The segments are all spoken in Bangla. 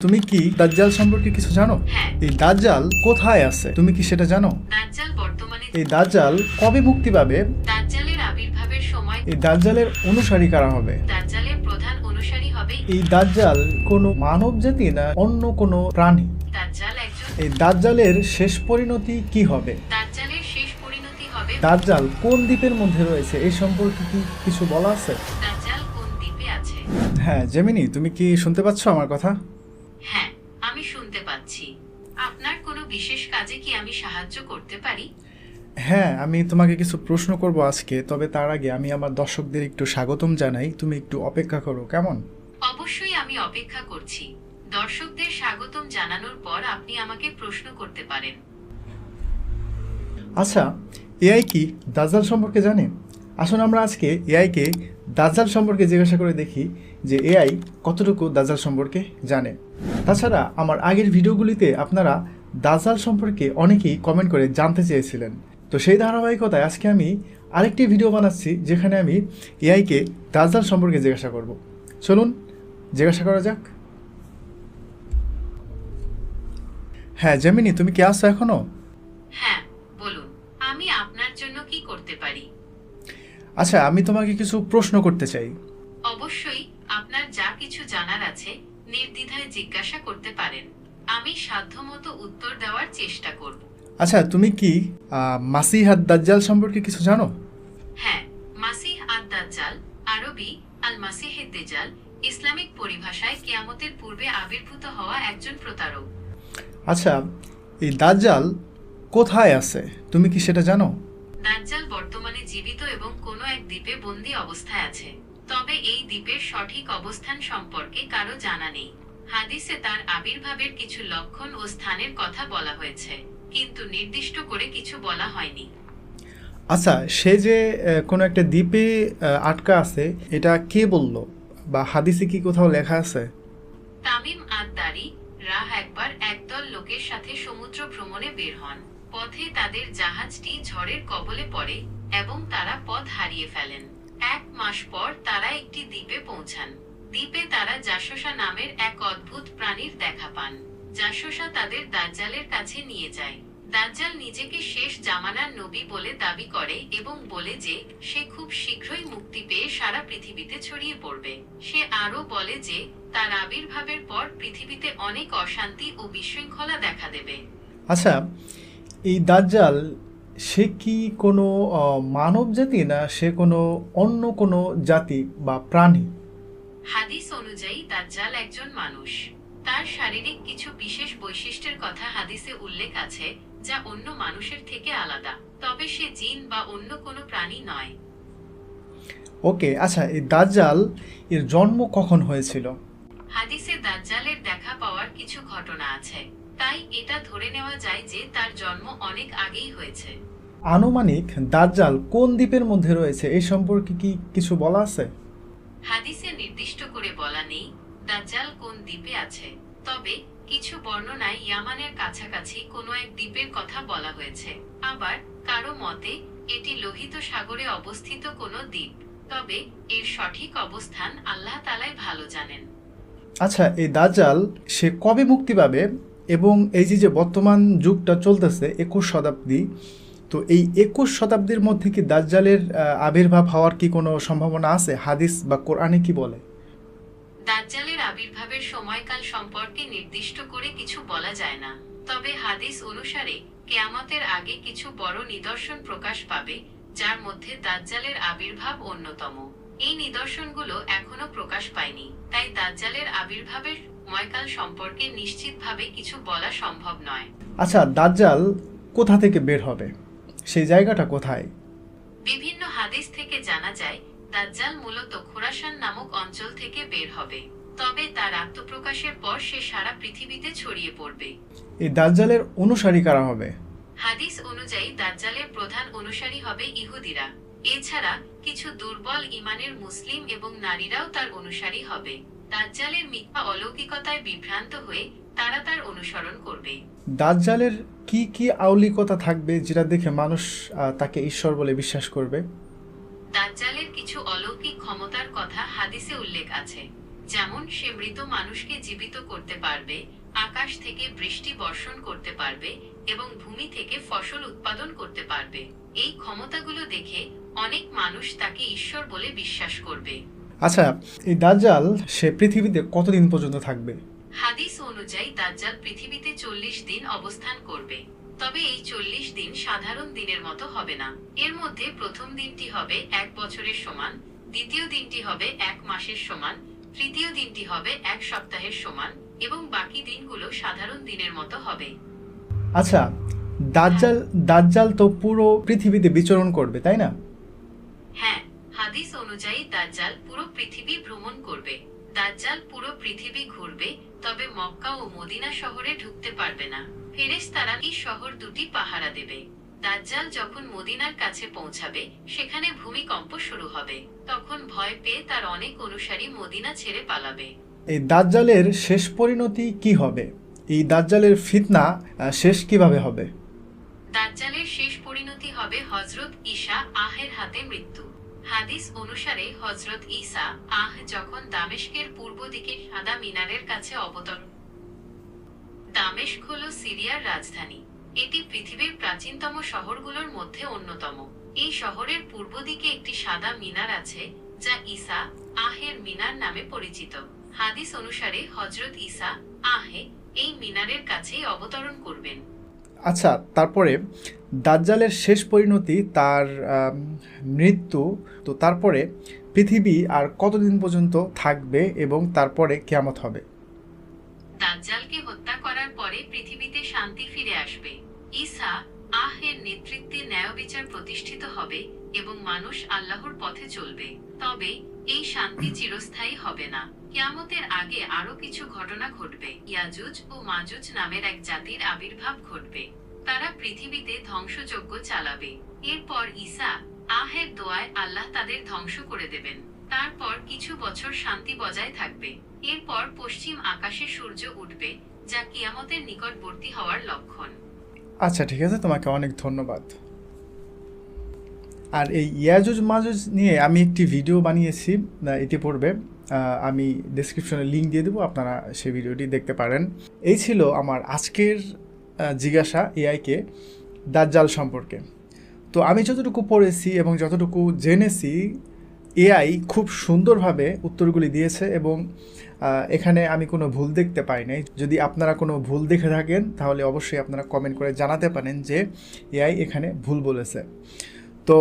তুমি কি দাজ্জাল সম্পর্কে কিছু জানো? হ্যাঁ। এই দাজ্জাল কোথায় আছে? তুমি কি সেটা জানো? দাজ্জাল বর্তমানে এই দাজ্জাল কবে মুক্তি পাবে? দাজ্জালের আবির্ভাবের সময় এই দাজ্জালের অনুসারী কারা হবে? দাজ্জালের প্রধান অনুসারী হবে এই দাজ্জাল কোনো মানব জাতি না অন্য কোনো প্রাণী? দাজ্জাল একজন এই দাজ্জালের শেষ পরিণতি কি হবে? দাজ্জালের শেষ পরিণতি হবে দাজ্জাল কোন দ্বীপের মধ্যে রয়েছে? এই সম্পর্কে কি কিছু বলা আছে? দাজ্জাল কোন দ্বীপে আছে? হ্যাঁ জেমিনি তুমি কি শুনতে পাচ্ছ আমার কথা হ্যাঁ আমি শুনতে পাচ্ছি আপনার কোনো বিশেষ কাজে কি আমি সাহায্য করতে পারি? হ্যাঁ আমি তোমাকে কিছু প্রশ্ন করব আজকে তবে তার আগে আমি আমার দর্শকদের একটু স্বাগতম জানাই। তুমি একটু অপেক্ষা করো কেমন? অবশ্যই আমি অপেক্ষা করছি। দর্শকদের স্বাগতম জানানোর পর আপনি আমাকে প্রশ্ন করতে পারেন। আচ্ছা এআই কি দাজ্জাল সম্পর্কে জানে? আসুন আমরা আজকে এআইকে দাজ্জাল সম্পর্কে জিজ্ঞাসা করে দেখি যে এআই কতটুকু দাজ্জাল সম্পর্কে জানে। তাছাড়া আমার আগের ভিডিওগুলিতে আপনারা দাজ্জাল সম্পর্কে অনেকেই কমেন্ট করে জানতে চেয়েছিলেন। তো সেই ধারাবাহিকতায় আজকে আমি আরেকটি ভিডিও বানাচ্ছি যেখানে আমি এআইকে দাজ্জাল সম্পর্কে জিজ্ঞাসা করব। চলুন জিজ্ঞাসা করা যাক। হ্যাঁ জেমিনি তুমি কি আসছো এখনও? হ্যাঁ বলুন আমি আপনার জন্য কি করতে পারি? আচ্ছা আমি তোমাকে কিছু প্রশ্ন করতে চাই। অবশ্যই আপনার যা কিছু জানার আছে নির্দ্বিধায় জিজ্ঞাসা করতে পারেন। আমি সাধ্যমতো উত্তর দেওয়ার চেষ্টা করব। আচ্ছা তুমি কি আহ, মাসিহাত দাজ্জাল সম্পর্কে কিছু জানো? হ্যাঁ মাসিহ আদ দাজ্জাল আরবি আল মাসিহে দেজাল ইসলামিক পরিভাষায় কিয়ামতের পূর্বে আবির্ভূত হওয়া একজন প্রতারক। আচ্ছা এই দাজ্জাল কোথায় আছে? তুমি কি সেটা জানো? দাজ্জাল বর্তমানে জীবিত এবং কোনো এক দ্বীপে বন্দী অবস্থায় আছে। তবে এই দ্বীপের সঠিক অবস্থান সম্পর্কে কারও জানা নেই। হাদিসে তার আবির্ভাবের কিছু লক্ষণ ও স্থানের কথা বলা হয়েছে কিন্তু নির্দিষ্ট করে কিছু বলা হয়নি। আচ্ছা সে যে কোনো একটা দ্বীপে আটকা আছে এটা কে বলল? বা হাদিসে কি কোথাও লেখা আছে? তামিম আদ-দারি রাহ একবার একদল লোকের সাথে সমুদ্র ভ্রমণে বের হন। পথে তাদের জাহাজটি ঝড়ের কবলে পড়ে এবং তারা পথ হারিয়ে ফেলেন। এক মাস পর তারা একটি দ্বীপে পৌঁছান। দ্বীপে তারা জাসোসা নামের এক অদ্ভুত প্রাণীর দেখা পান। জাসোসা তাদের দাজ্জালের কাছে নিয়ে যায়। দাজ্জাল নিজেকে শেষ জামানার নবী বলে দাবি করে এবং বলে যে, সে খুব শীঘ্রই মুক্তি পেয়ে সারা পৃথিবীতে ছড়িয়ে পড়বে। সে আরও বলে যে, তার আবির্ভাবের পর পৃথিবীতে অনেক অশান্তি ও বিশৃঙ্খলা দেখা দেবে। আচ্ছা এই দাজ্জাল, সে কি কোনো মানব জাতি না সে কোনো অন্য কোনো জাতি বা প্রাণী? হাদিস অনুযায়ী দাজ্জাল একজন মানুষ। তার শারীরিক কিছু বিশেষ বৈশিষ্ট্যের কথা হাদিসে উল্লেখ আছে যা অন্য মানুষের থেকে আলাদা তবে সে জিন বা অন্য কোনো প্রাণী নয়। ওকে আচ্ছা এই দাজ্জাল এর জন্ম কখন হয়েছিল? হাদিসে দাজ্জালের দেখা পাওয়ার কিছু ঘটনা আছে তাই এটা ধরে নেওয়া যায় যে তার জন্ম অনেক আগেই হয়েছে। আনুমানিক দাজ্জাল কোন দ্বীপের মধ্যে রয়েছে এই সম্পর্কে কি কিছু বলা আছে? হাদিসে নির্দিষ্ট করে বলা নেই, দাজ্জাল কোন দ্বীপে আছে। তবে কিছু বর্ণনায় ইয়ামানের কাছাকাছি কোনো এক দ্বীপের কথা বলা হয়েছে। আবার কারও মতে, এটি লোহিত সাগরে অবস্থিত কোনো দ্বীপ। তবে এর সঠিক অবস্থান আল্লাহ তালাই ভালো জানেন। আচ্ছা এই দাজ্জাল, সে কবে মুক্তি পাবে এবং এই যে যে বর্তমান যুগটা চলতেছে, একুশ শতাব্দী তো এই একুশ শতাব্দীর মধ্যে কি দাজ্জালের আবির্ভাব হওয়ার কি কোনো সম্ভাবনা আছে? হাদিস বা কোরআনে কি বলে? দাজ্জালের আবির্ভাবের সময়কাল সম্পর্কে নির্দিষ্ট করে কিছু বলা যায় না। তবে হাদিস অনুসারে কেয়ামতের আগে কিছু বড় নিদর্শন প্রকাশ পাবে যার মধ্যে দাজ্জালের আবির্ভাব অন্যতম। এই নিদর্শনগুলো এখনও প্রকাশ পায়নি তাই দাজ্জালের আবির্ভাবের সময়কাল সম্পর্কে নিশ্চিতভাবে কিছু বলা সম্ভব নয়। আচ্ছা দাজ্জাল কোথা থেকে বের হবে? সেই জায়গাটা কোথায়? বিভিন্ন হাদিস থেকে জানা যায় দাজ্জাল মূলত খোরাসান নামক অঞ্চল থেকে বের হবে। তবে তার আত্মপ্রকাশের পর সে সারা পৃথিবীতে ছড়িয়ে পড়বে। এই দাজ্জালের অনুসারী কারা হবে? হাদিস অনুযায়ী দাজ্জালের প্রধান অনুসারী হবে ইহুদিরা। এছাড়া কিছু দুর্বল ইমানের মুসলিম এবং নারীরাও তার অনুসারী হবে। দাজ্জালের মিথ্যা অলৌকিকতায় বিভ্রান্ত হয়ে তারা তার অনুসরণ করবে। দাজ্জালের কি কি আউলিকতা থাকবে যেটা দেখে মানুষ তাকে ঈশ্বর বলে বিশ্বাস করবে? দাজ্জালের কিছু অলৌকিক ক্ষমতার কথা হাদিসে উল্লেখ আছে যেমন সে মৃত মানুষকে জীবিত করতে পারবে আকাশ থেকে বৃষ্টি বর্ষণ করতে পারবে এবং ভূমি থেকে ফসল উৎপাদন করতে পারবে। এই ক্ষমতাগুলো দেখে অনেক মানুষ তাকে ঈশ্বর বলে বিশ্বাস করবে। আচ্ছা এই দাজ্জাল সে পৃথিবীতে কতদিন পর্যন্ত থাকবে? হাদিস অনুযায়ী দাজ্জাল পৃথিবীতে চল্লিশ দিন অবস্থান করবে। তবে এই চল্লিশ দিন সাধারণ দিনের মতো হবে না। এর মধ্যে প্রথম দিনটি হবে এক বছরের সমান দ্বিতীয় দিনটি হবে এক মাসের সমান তৃতীয় দিনটি হবে এক সপ্তাহের সমান এবং বাকি দিনগুলো সাধারণ দিনের মতো হবে। আচ্ছা দাজ্জাল দাজ্জাল তো পুরো পৃথিবীতে বিচরণ করবে তাই না? হ্যাঁ হাদিস অনুযায়ী দাজ্জাল পুরো পৃথিবী ভ্রমণ করবে। দাজ্জাল পুরো পৃথিবী ঘুরবে তবে মক্কা ও মদিনা শহরে ঢুকতে পারবে না। ফেরেশতারা এই শহর দুটি পাহারা দেবে। দাজ্জাল যখন মদিনার কাছে পৌঁছাবে সেখানে ভূমিকম্প শুরু হবে। তখন ভয় পেয়ে তার অনেক অনুসারী মদিনা ছেড়ে পালাবে। এই দাজ্জালের শেষ পরিণতি কি হবে? এই দাজ্জালের ফিতনা শেষ কীভাবে হবে? দাজ্জালের শেষ পরিণতি হবে হজরত ঈশা আহের হাতে মৃত্যু। হাদিস অনুসারে হজরত ঈসা আহ যখন দামেস্কের পূর্ব দিকে সাদা মিনারের কাছে অবতরণ। দামেশক হল সিরিয়ার রাজধানী। এটি পৃথিবীর প্রাচীনতম শহরগুলোর মধ্যে অন্যতম। এই শহরের পূর্ব দিকে একটি সাদা মিনার আছে, যা ঈসা আহের মিনার নামে পরিচিত। হাদিস অনুসারে হজরত ঈসা আহে এই মিনারের কাছেই অবতরণ করবেন। আচ্ছা তারপরে দাজ্জালের শেষ পরিণতি তার মৃত্যু, তো তারপরে পৃথিবী আর কতদিন পর্যন্ত থাকবে এবং তারপরে কেয়ামত হবে? দাজ্জালকে হত্যা করার পরে পৃথিবীতে শান্তি ফিরে আসবে। ঈসা আহের নেতৃত্বে ন্যায় বিচার প্রতিষ্ঠিত হবে এবং মানুষ আল্লাহর পথে চলবে। তবে এই শান্তি চিরস্থায়ী হবে না। কিয়ামতের আগে আরও কিছু ঘটনা ঘটবে। ইয়াজুজ ও মাজুজ নামের এক জাতির আবির্ভাব ঘটবে। তারা পৃথিবীতে ধ্বংসযজ্ঞ চালাবে। এরপর ঈসা আহের দোয়ায় আল্লাহ তাদের ধ্বংস করে দেবেন। তারপর কিছু বছর শান্তি বজায় থাকবে। এরপর পশ্চিম আকাশে সূর্য উঠবে, যা কিয়ামতের নিকটবর্তী হওয়ার লক্ষণ। আচ্ছা ঠিক আছে, তোমাকে অনেক ধন্যবাদ। আর এই ইয়াজুজ মাজুজ নিয়ে আমি একটি ভিডিও বানিয়েছি ইতিপূর্বে আমি ডেসক্রিপশনে লিঙ্ক দিয়ে দেবো, আপনারা সেই ভিডিওটি দেখতে পারেন। এই ছিল আমার আজকের জিজ্ঞাসা এআইকে দাজ্জাল সম্পর্কে। তো আমি যতটুকু পড়েছি এবং যতটুকু জেনেছি এআই খুব সুন্দরভাবে উত্তরগুলি দিয়েছে এবং এখানে আমি কোনো ভুল দেখতে পাই নাই। যদি আপনারা কোনো ভুল দেখে থাকেন, তাহলে অবশ্যই আপনারা কমেন্ট করে জানাতে পারেন যে এআই এখানে ভুল বলেছে। তো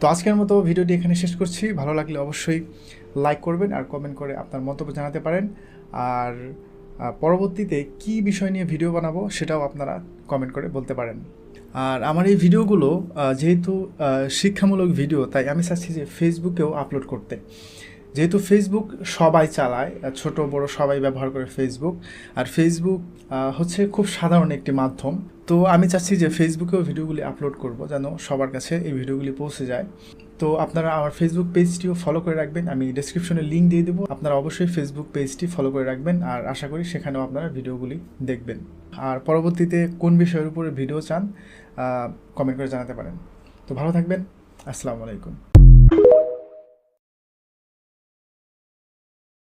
তো আজকের মতো ভিডিওটি এখানে শেষ করছি। ভালো লাগলে অবশ্যই লাইক করবেন আর কমেন্ট করে আপনার মন্তব্য জানাতে পারেন। আর পরবর্তীতে কি বিষয় নিয়ে ভিডিও বানাবো সেটাও আপনারা কমেন্ট করে বলতে পারেন। আর আমার এই ভিডিওগুলো যেহেতু শিক্ষামূলক ভিডিও তাই আমি চাচ্ছি যে ফেসবুকেও আপলোড করতে। যেহেতু ফেসবুক সবাই চালায় ছোট, বড় সবাই ব্যবহার করে ফেসবুক আর ফেসবুক হচ্ছে খুব সাধারণ একটি মাধ্যম। তো আমি চাচ্ছি যে ফেসবুকেও ভিডিওগুলি আপলোড করব যেন সবার কাছে এই ভিডিওগুলি পৌঁছে যায়। তো আপনারা আমার ফেসবুক পেজটিও ফলো করে রাখবেন। আমি ডিসক্রিপশনে লিঙ্ক দিয়ে দেবো। আপনারা অবশ্যই ফেসবুক পেজটি ফলো করে রাখবেন আর আশা করি সেখানেও আপনারা ভিডিওগুলি দেখবেন। আর পরবর্তীতে কোন বিষয়ের উপরে ভিডিও চান কমেন্ট করে জানাতে পারেন। তো ভালো থাকবেন। আসসালামু আলাইকুম।